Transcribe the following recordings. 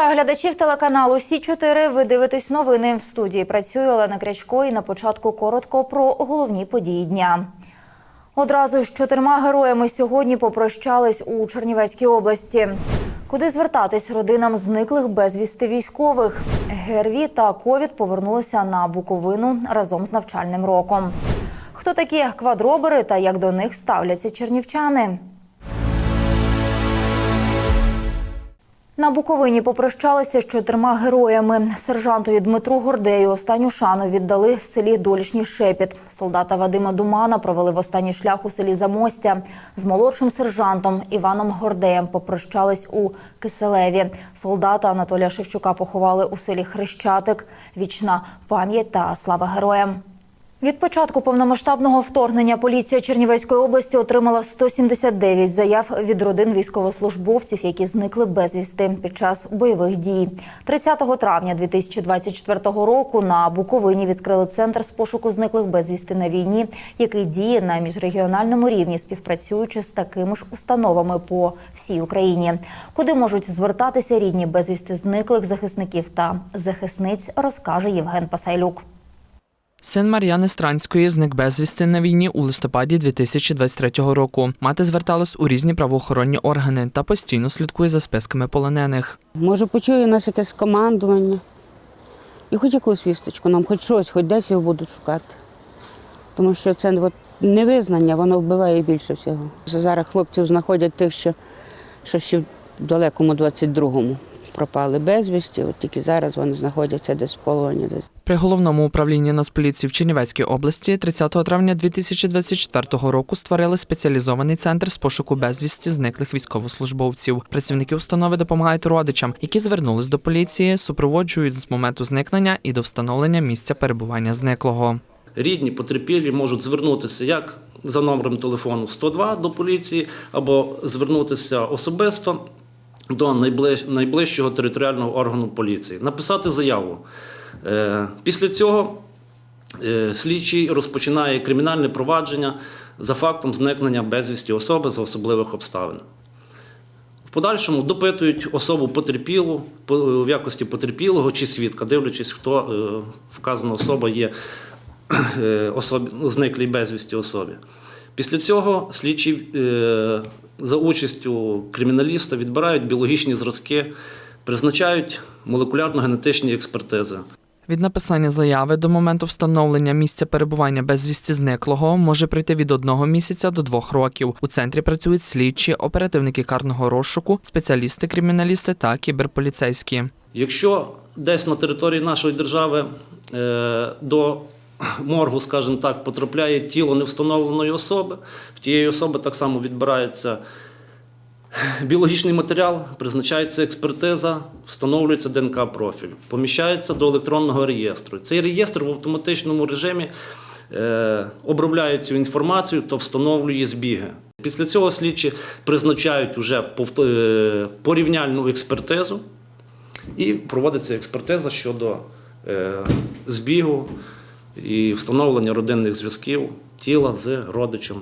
Вітаю глядачів телеканалу Сі 4 Ви дивитесь новини в студії. Працює Олена Крячко і на початку коротко про головні події дня. Одразу з чотирма героями сьогодні попрощались у Чернівецькій області. Куди звертатись родинам зниклих безвісти військових? ГРВІ та ковід повернулися на Буковину разом з навчальним роком. Хто такі квадробери та як до них ставляться чернівчани? На Буковині попрощалися з чотирма героями. Сержантові Дмитру Гордею останню шану віддали в селі Долішній Шепіт. Солдата Вадима Думана провели в останній шлях у селі Замостя. З молодшим сержантом Іваном Гордеєм попрощались у Киселеві. Солдата Анатолія Шевчука поховали у селі Хрещатик. Вічна пам'ять та слава героям. Від початку повномасштабного вторгнення поліція Чернівецької області отримала 179 заяв від родин військовослужбовців, які зникли безвісти під час бойових дій. 30 травня 2024 року на Буковині відкрили центр з пошуку зниклих безвісти на війні, який діє на міжрегіональному рівні, співпрацюючи з такими ж установами по всій Україні, куди можуть звертатися рідні безвісти зниклих захисників та захисниць, розкаже Євген Пасайлюк. Син Мар'яни Странської зник безвісти на війні у листопаді 2023 року. Мати зверталась у різні правоохоронні органи та постійно слідкує за списками полонених. Може, почує нас якесь командування. І хоч якусь вісточку нам, хоч щось, хоч десь його будуть шукати. Тому що це невизнання, воно вбиває більше всього. Зараз хлопців знаходять тих, що, що ще в далекому 22-му пропали безвісті, от тільки зараз вони знаходяться десь в полоні. Десь. При головному управлінні Нацполіції в Чернівецькій області 30 травня 2024 року створили спеціалізований центр з пошуку безвісті зниклих військовослужбовців. Працівники установи допомагають родичам, які звернулись до поліції, супроводжують з моменту зникнення і до встановлення місця перебування зниклого. Рідні потерпілі можуть звернутися як за номером телефону 102 до поліції, або звернутися особисто до найближ- найближчого територіального органу поліції, написати заяву. Е, Після цього е, слідчий розпочинає кримінальне провадження за фактом зникнення безвісті особи за особливих обставин. В подальшому допитують особу потерпілу в якості потерпілого чи свідка, дивлячись, хто е, вказана особа є особі, ну, зниклій безвісті особі. Після цього слідчі е, за участю криміналіста відбирають біологічні зразки, призначають молекулярно-генетичні експертизи. Від написання заяви до моменту встановлення місця перебування безвісті зниклого може пройти від одного місяця до двох років. У центрі працюють слідчі, оперативники карного розшуку, спеціалісти, криміналісти та кіберполіцейські. Якщо десь на території нашої держави е, до моргу, скажімо так, потрапляє тіло невстановленої особи, в тієї особи так само відбирається біологічний матеріал, призначається експертиза, встановлюється ДНК-профіль, поміщається до електронного реєстру. Цей реєстр в автоматичному режимі е, обробляє цю інформацію та встановлює збіги. Після цього слідчі призначають уже е, порівняльну експертизу. І проводиться експертиза щодо е, збігу і встановлення родинних зв'язків тіла з родичем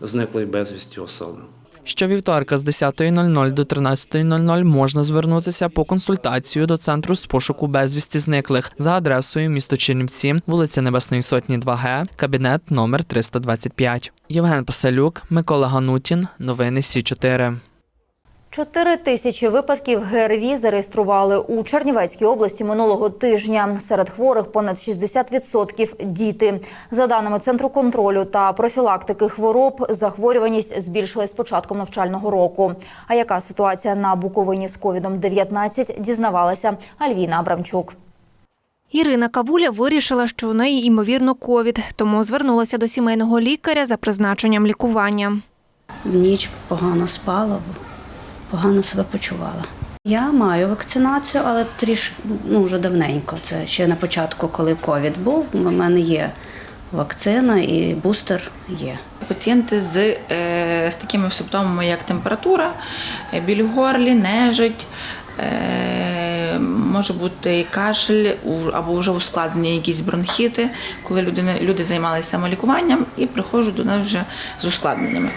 зниклої безвісті особи. Щовівторка з 10.00 до 13.00 можна звернутися по консультацію до центру з пошуку безвісті зниклих за адресою місто Чернівці, вулиця Небесної Сотні, 2Г, кабінет номер 325. Євген Пасалюк, Микола Ганутін. Новини Сі 4 Чотири тисячі випадків ГРВІ зареєстрували у Чернівецькій області минулого тижня. Серед хворих понад 60% – діти. За даними Центру контролю та профілактики хвороб, захворюваність збільшилась з початком навчального року. А яка ситуація на Буковині з ковідом-19, дізнавалася Альвіна Абрамчук. Ірина Кавуля вирішила, що у неї ймовірно ковід, тому звернулася до сімейного лікаря за призначенням лікування. в ніч погано спала, погано себе почувала. Я маю вакцинацію, але трішки ну, вже давненько. Це ще на початку, коли ковід був. У мене є вакцина і бустер є. Пацієнти з, е, з такими симптомами, як температура, е, біль в горлі, нежить, е, може бути кашель або вже ускладнені якісь бронхіти, коли людина, люди займалися самолікуванням і приходжуть до нас вже з ускладненнями.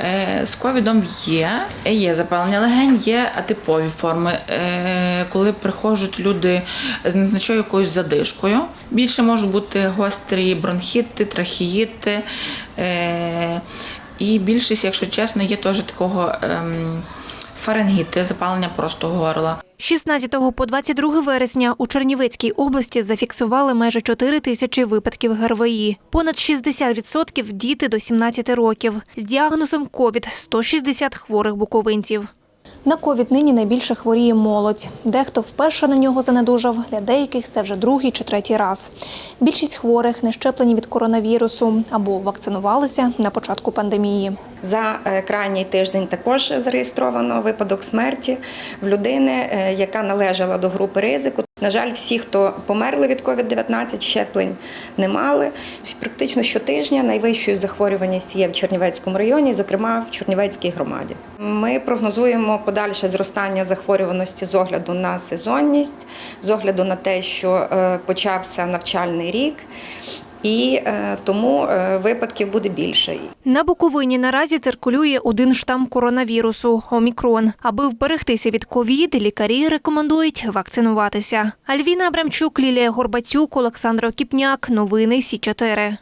Е, З ковідом є, є запалення легень, є атипові форми, е, коли приходять люди з незначною якоюсь задишкою. Більше можуть бути гострі бронхіти, трахеїти. Е, і більшість, якщо чесно, є теж такого фарингіти, запалення просто горла. З 16 по 22 вересня у Чернівецькій області зафіксували майже 4 тисячі випадків ГРВІ. Понад 60% – діти до 17 років. З діагнозом ковід – 160 хворих буковинців. На ковід нині найбільше хворіє молодь. Дехто вперше на нього занедужав, для деяких це вже другий чи третій раз. Більшість хворих не щеплені від коронавірусу або вакцинувалися на початку пандемії. За е, крайній тиждень також зареєстровано випадок смерті в людини, е, яка належала до групи ризику. На жаль, всі, хто померли від COVID-19, щеплень не мали. Практично щотижня найвищою захворюваність є в Чернівецькому районі, зокрема в Чернівецькій громаді. Ми прогнозуємо подальше зростання захворюваності з огляду на сезонність, з огляду на те, що е, почався навчальний рік, і е, тому е, випадків буде більше. На Буковині наразі циркулює один штам коронавірусу – омікрон. Аби вберегтися від ковід, лікарі рекомендують вакцинуватися. Альвіна Абрамчук, Лілія Горбацюк, Олександр Кіпняк, Новини Сі 4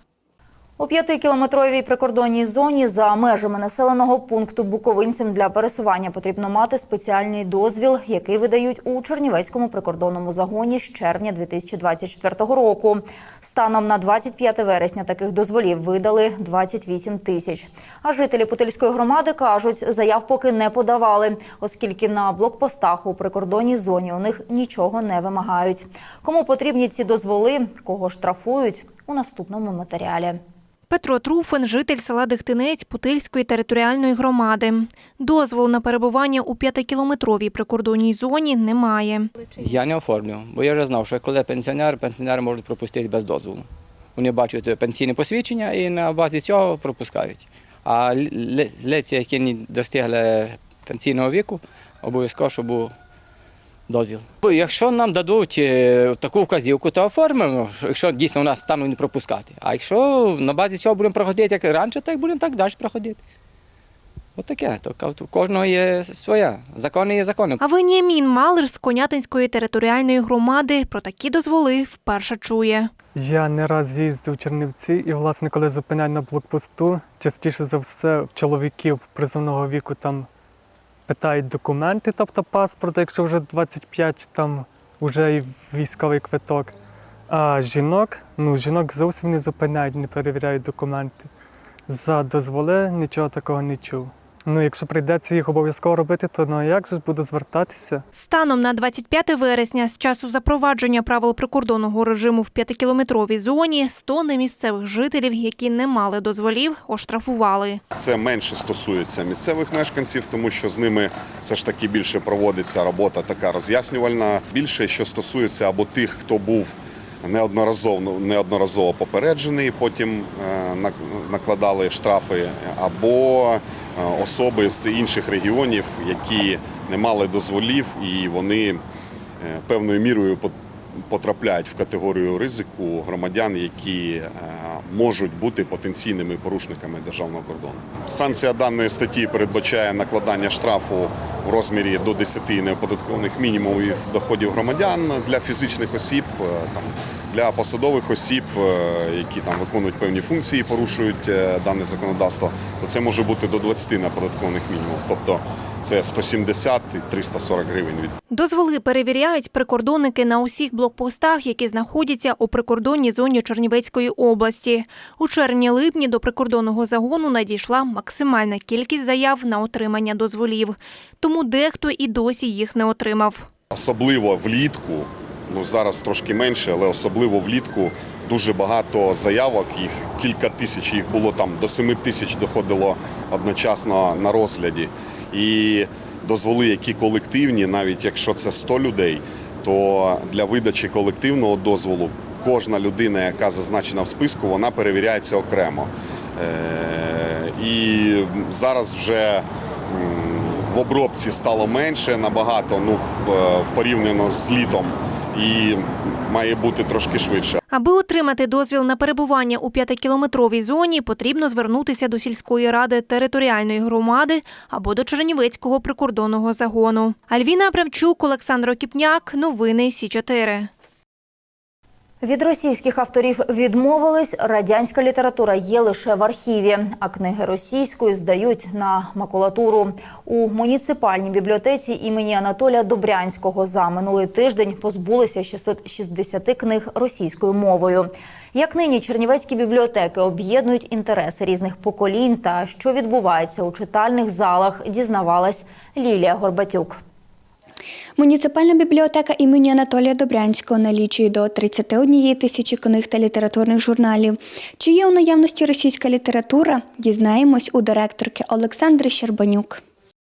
У п'ятикілометровій прикордонній зоні за межами населеного пункту буковинцям для пересування потрібно мати спеціальний дозвіл, який видають у Чернівецькому прикордонному загоні з червня 2024 року. Станом на 25 вересня таких дозволів видали 28 тисяч. А жителі Путильської громади кажуть, заяв поки не подавали, оскільки на блокпостах у прикордонній зоні у них нічого не вимагають. Кому потрібні ці дозволи, кого штрафують у наступному матеріалі. Петро Труфин – житель села Дехтинець Путильської територіальної громади. Дозволу на перебування у п'ятикілометровій прикордонній зоні немає. Я не оформлював, бо я вже знав, що коли пенсіонер, пенсіонери можуть пропустити без дозволу. Вони бачать пенсійне посвідчення і на базі цього пропускають. А лиця, які не достигли пенсійного віку, обов'язково, щоб дозвіл. Якщо нам дадуть е, таку вказівку, то оформимо, якщо дійсно у нас стануть не пропускати. А якщо на базі цього будемо проходити як раніше, так будемо так далі проходити. От таке. То у кожного є своя. Закони є закони. А Веніамін Малер з Конятинської територіальної громади про такі дозволи вперше чує. Я не раз їздив в Чернівці, і, власне, коли зупиняють на блокпосту, частіше за все в чоловіків призовного віку там питають документи, тобто паспорт, якщо вже 25, там вже і військовий квиток. А жінок, ну жінок зовсім не зупиняють, не перевіряють документи. За дозволи нічого такого не чув. Ну, якщо прийдеться їх обов'язково робити, то ну як же ж буду звертатися? Станом на 25 вересня з часу запровадження правил прикордонного режиму в п'ятикілометровій зоні 100 немісцевих жителів, які не мали дозволів, оштрафували. Це менше стосується місцевих мешканців, тому що з ними все ж таки більше проводиться робота така роз'яснювальна. Більше що стосується або тих, хто був неодноразово неодноразово попереджений, потім е, накладали штрафи, або е, особи з інших регіонів, які не мали дозволів, і вони е, певною мірою потрапляють в категорію ризику громадян, які е, можуть бути потенційними порушниками державного кордону. Санкція даної статті передбачає накладання штрафу в розмірі до 10 неоподаткованих мінімумів доходів громадян для фізичних осіб, е, там для посадових осіб, е, які там виконують певні функції, порушують дане законодавство, то це може бути до 20 неоподаткованих мінімумів. Тобто це 170 і 340 гривень Дозволи перевіряють прикордонники на усіх блокпостах, які знаходяться у прикордонній зоні Чернівецької області. У червні-липні до прикордонного загону надійшла максимальна кількість заяв на отримання дозволів. Тому дехто і досі їх не отримав. Особливо влітку, ну зараз трошки менше, але особливо влітку дуже багато заявок. Їх кілька тисяч, їх було там до 7 тисяч доходило одночасно на розгляді. І дозволи, які колективні, навіть якщо це 100 людей, то для видачі колективного дозволу кожна людина, яка зазначена в списку, вона перевіряється окремо. Е, І зараз вже в обробці стало менше набагато. Ну е, порівняно з літом і має бути трошки швидше. Аби отримати дозвіл на перебування у п'ятикілометровій зоні, потрібно звернутися до сільської ради територіальної громади або до Чернівецького прикордонного загону. Альвіна Абрамчук, Олександр Окіпняк. Новини Сі 4 Від російських авторів відмовились. Радянська література є лише в архіві, а книги російською здають на макулатуру. У муніципальній бібліотеці імені Анатолія Добрянського за минулий тиждень позбулися 660 книг російською мовою. Як нині чернівецькі бібліотеки об'єднують інтереси різних поколінь та що відбувається у читальних залах, дізнавалась Лілія Горбатюк. Муніципальна бібліотека імені Анатолія Добрянського налічує до 31 тисячі книг та літературних журналів. Чи є у наявності російська література? Дізнаємось у директорки Олександри Щербанюк.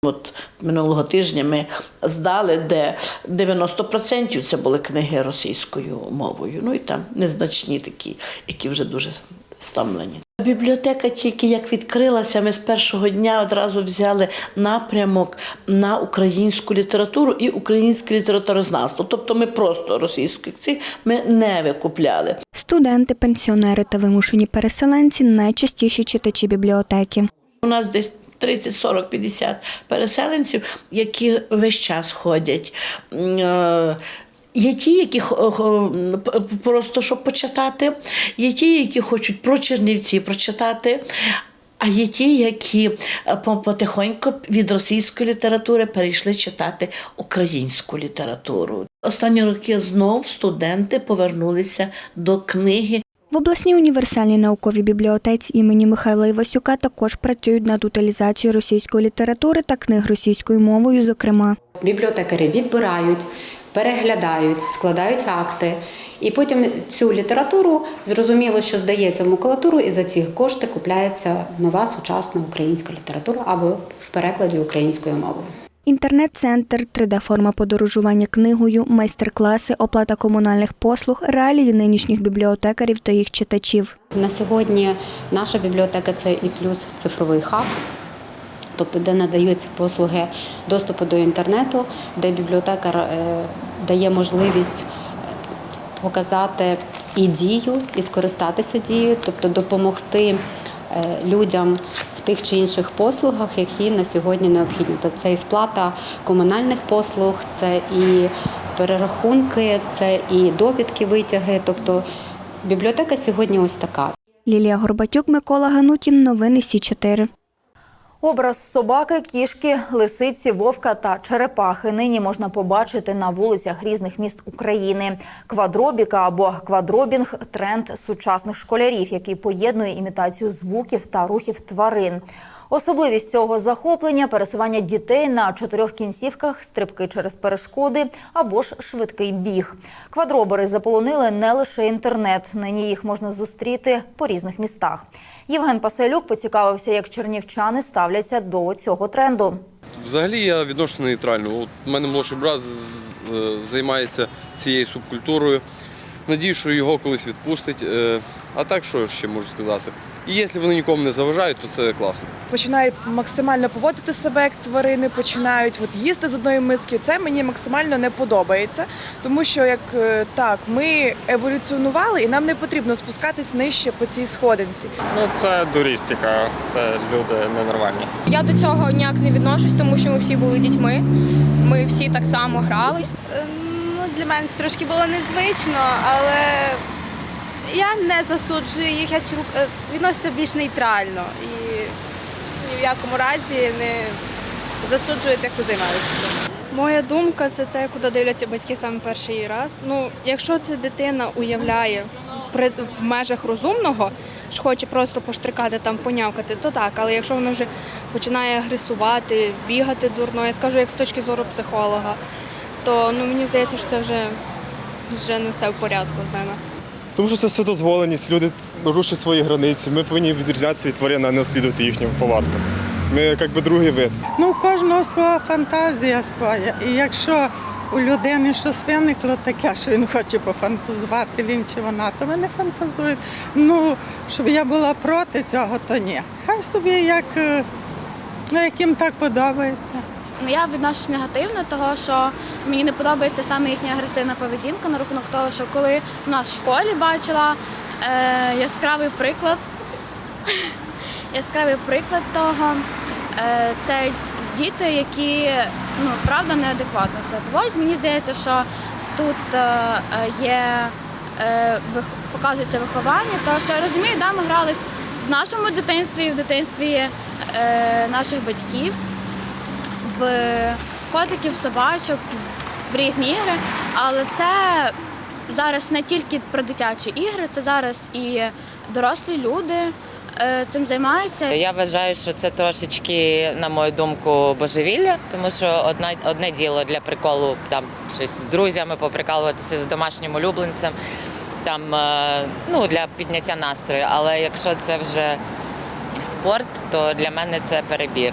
От минулого тижня ми здали, де 90% це були книги російською мовою. Ну і там незначні такі, які вже дуже стомлені. Бібліотека тільки як відкрилася, ми з першого дня одразу взяли напрямок на українську літературу і українське літературознавство. Тобто ми просто російських цих ми не викупляли. Студенти, пенсіонери та вимушені переселенці найчастіші читачі бібліотеки. У нас десь 30, 40, 50 переселенців, які весь час ходять. Є ті, які просто щоб почитати, є ті, які хочуть про Чернівці прочитати. А є ті, які е, потихоньку від російської літератури перейшли читати українську літературу. Останні роки знов студенти повернулися до книги В обласній універсальній науковій бібліотеці імені Михайла Івасюка також працюють над утилізацією російської літератури та книг російською мовою, зокрема. Бібліотекарі відбирають, переглядають, складають акти. І потім цю літературу зрозуміло, що здається в макулатуру, і за ці кошти купляється нова сучасна українська література або в перекладі українською мовою. Інтернет-центр, 3D-форма подорожування книгою, майстер-класи, оплата комунальних послуг, реалії нинішніх бібліотекарів та їх читачів. На сьогодні наша бібліотека це і плюс цифровий хаб. Тобто, де надаються послуги доступу до інтернету, де бібліотекар е, дає можливість е, показати і дію, і скористатися дією, тобто допомогти е, людям в тих чи інших послугах, які на сьогодні необхідні. То це і сплата комунальних послуг, це і перерахунки, це і довідки, витяги. Тобто бібліотека сьогодні ось така. Лілія Горбатюк, Микола Ганутін. Новини Сі 4 Образ собаки, кішки, лисиці, вовка та черепахи нині можна побачити на вулицях різних міст України. Квадробіка або квадробінг тренд сучасних школярів, який поєднує імітацію звуків та рухів тварин. Особливість цього захоплення пересування дітей на чотирьох кінцівках, стрибки через перешкоди або ж швидкий біг. Квадробери заполонили не лише інтернет. Нині їх можна зустріти по різних містах. Євген Паселюк поцікавився, як чернівчани ставляться до цього тренду. Взагалі я відносно нейтрально. У мене молодший брат е, займається цією субкультурою. Надію, що його колись відпустить. Е, А так, що ще можу сказати? І якщо вони нікому не заважають, то це класно. починають максимально поводити себе як тварини, починають от їсти з одної миски. Це мені максимально не подобається, тому що як е, так, ми еволюціонували, і нам не потрібно спускатись нижче по цій сходинці. Ну це дурістика, це люди ненормальні. Я до цього ніяк не відношусь, тому що ми всі були дітьми. Ми всі так само грались. Ну, для мене це трошки було незвично, але я не засуджую їх, я е, більш нейтрально і ні в якому разі не засуджую тих, хто займається цим. Моя думка це те, куди дивляться батьки саме перший раз. Ну, якщо це дитина уявляє при в межах розумного, що хоче просто поштрикати там, понявкати, то так. Але якщо вона вже починає агресувати, бігати дурно, я скажу як з точки зору психолога, то ну мені здається, що це вже, вже не все в порядку з ними. Тому що це вседозволеність, люди рушать свої границі. Ми повинні відрізнятися від тварин, а не слідувати їхнім повадкам. Ми якби другий вид. Ну, у кожного своя фантазія своя. І якщо у людини щось виникло таке, що він хоче пофантазувати, він чи вона, то вони фантазують. Ну, щоб я була проти цього, то ні. Хай собі як, е, ну, як їм так подобається. Ну, я відношусь негативно, того що мені не подобається саме їхня агресивна поведінка на рахунок того, що коли в нас в школі бачила е, яскравий приклад, яскравий приклад того, е, це діти, які ну, правда неадекватно себе поводять. Мені здається, що тут е, е, є е, вих- показується виховання, тому що я розумію, да, ми грались в нашому дитинстві, в дитинстві е, наших батьків, котиків, собачок, в різні ігри. Але це зараз не тільки про дитячі ігри, це зараз і дорослі люди е, цим займаються. Я вважаю, що це трошечки, на мою думку, божевілля, тому що одна, одне діло для приколу там щось з друзями поприкалуватися з домашнім улюбленцем, там е, ну для підняття настрою. Але якщо це вже спорт, то для мене це перебір.